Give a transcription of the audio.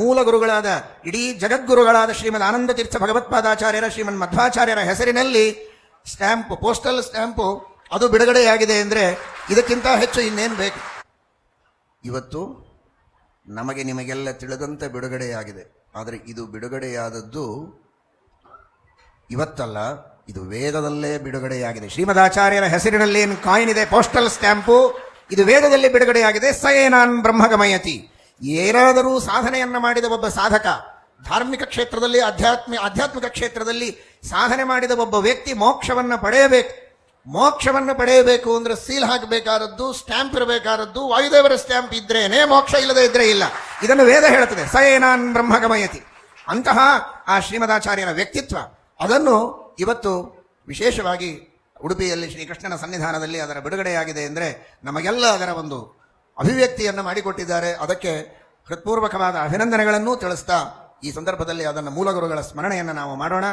ಮೂಲ ಗುರುಗಳಾದ ಇಡೀ ಜಗದ್ಗುರುಗಳಾದ ಶ್ರೀಮದ್ ಆನಂದ ತೀರ್ಥ ಭಗವತ್ಪಾದಾಚಾರ್ಯರ ಶ್ರೀಮನ್ ಮಧ್ವಾಚಾರ್ಯರ ಹೆಸರಿನಲ್ಲಿ ಸ್ಟ್ಯಾಂಪ್, ಪೋಸ್ಟಲ್ ಸ್ಟ್ಯಾಂಪು, ಅದು ಬಿಡುಗಡೆಯಾಗಿದೆ ಅಂದರೆ ಇದಕ್ಕಿಂತ ಹೆಚ್ಚು ಇನ್ನೇನು ಬೇಕು? ಇವತ್ತು ನಮಗೆ ನಿಮಗೆಲ್ಲ ತಿಳಿದಂತೆ ಬಿಡುಗಡೆಯಾಗಿದೆ. ಆದರೆ ಇದು ಬಿಡುಗಡೆಯಾದದ್ದು ಇವತ್ತಲ್ಲ, ಇದು ವೇದದಲ್ಲೇ ಬಿಡುಗಡೆಯಾಗಿದೆ. ಶ್ರೀಮದಾಚಾರ್ಯರ ಹೆಸರಿನಲ್ಲಿ ಏನು ಕಾಯಿನ್ ಪೋಸ್ಟಲ್ ಸ್ಟ್ಯಾಂಪು, ಇದು ವೇದದಲ್ಲಿ ಬಿಡುಗಡೆಯಾಗಿದೆ. ಸಯೇನಾನ್ ಬ್ರಹ್ಮಗಮಯತಿ. ಏನಾದರೂ ಸಾಧನೆಯನ್ನು ಮಾಡಿದ ಒಬ್ಬ ಸಾಧಕ, ಧಾರ್ಮಿಕ ಕ್ಷೇತ್ರದಲ್ಲಿ, ಆಧ್ಯಾತ್ಮ, ಆಧ್ಯಾತ್ಮಿಕ ಕ್ಷೇತ್ರದಲ್ಲಿ ಸಾಧನೆ ಮಾಡಿದ ಒಬ್ಬ ವ್ಯಕ್ತಿ ಮೋಕ್ಷವನ್ನು ಪಡೆಯಬೇಕು. ಮೋಕ್ಷವನ್ನು ಪಡೆಯಬೇಕು ಅಂದ್ರೆ ಸೀಲ್ ಹಾಕಬೇಕಾದದ್ದು, ಸ್ಟ್ಯಾಂಪ್ ಇರಬೇಕಾದದ್ದು, ವಾಯುದೇವರ ಸ್ಟ್ಯಾಂಪ್ ಇದ್ರೇನೆ ಮೋಕ್ಷ, ಇಲ್ಲದೆ ಇದ್ರೆ ಇಲ್ಲ. ಇದನ್ನು ವೇದ ಹೇಳುತ್ತದೆ. ಸಯೇನಾನ್ ಬ್ರಹ್ಮಗಮಯತಿ. ಅಂತಹ ಆ ಶ್ರೀಮದಾಚಾರ್ಯರ ವ್ಯಕ್ತಿತ್ವ. ಅದನ್ನು ಇವತ್ತು ವಿಶೇಷವಾಗಿ ಉಡುಪಿಯಲ್ಲಿ ಶ್ರೀಕೃಷ್ಣನ ಸನ್ನಿಧಾನದಲ್ಲಿ ಅದರ ಬಿಡುಗಡೆಯಾಗಿದೆ ಅಂದರೆ ನಮಗೆಲ್ಲ ಅದರ ಒಂದು ಅಭಿವ್ಯಕ್ತಿಯನ್ನು ಮಾಡಿಕೊಟ್ಟಿದ್ದಾರೆ. ಅದಕ್ಕೆ ಹೃತ್ಪೂರ್ವಕವಾದ ಅಭಿನಂದನೆಗಳನ್ನೂ ತಿಳಿಸ್ತಾ ಈ ಸಂದರ್ಭದಲ್ಲಿ ಅದನ್ನು ಮೂಲಗುರುಗಳ ಸ್ಮರಣೆಯನ್ನು ನಾವು ಮಾಡೋಣ.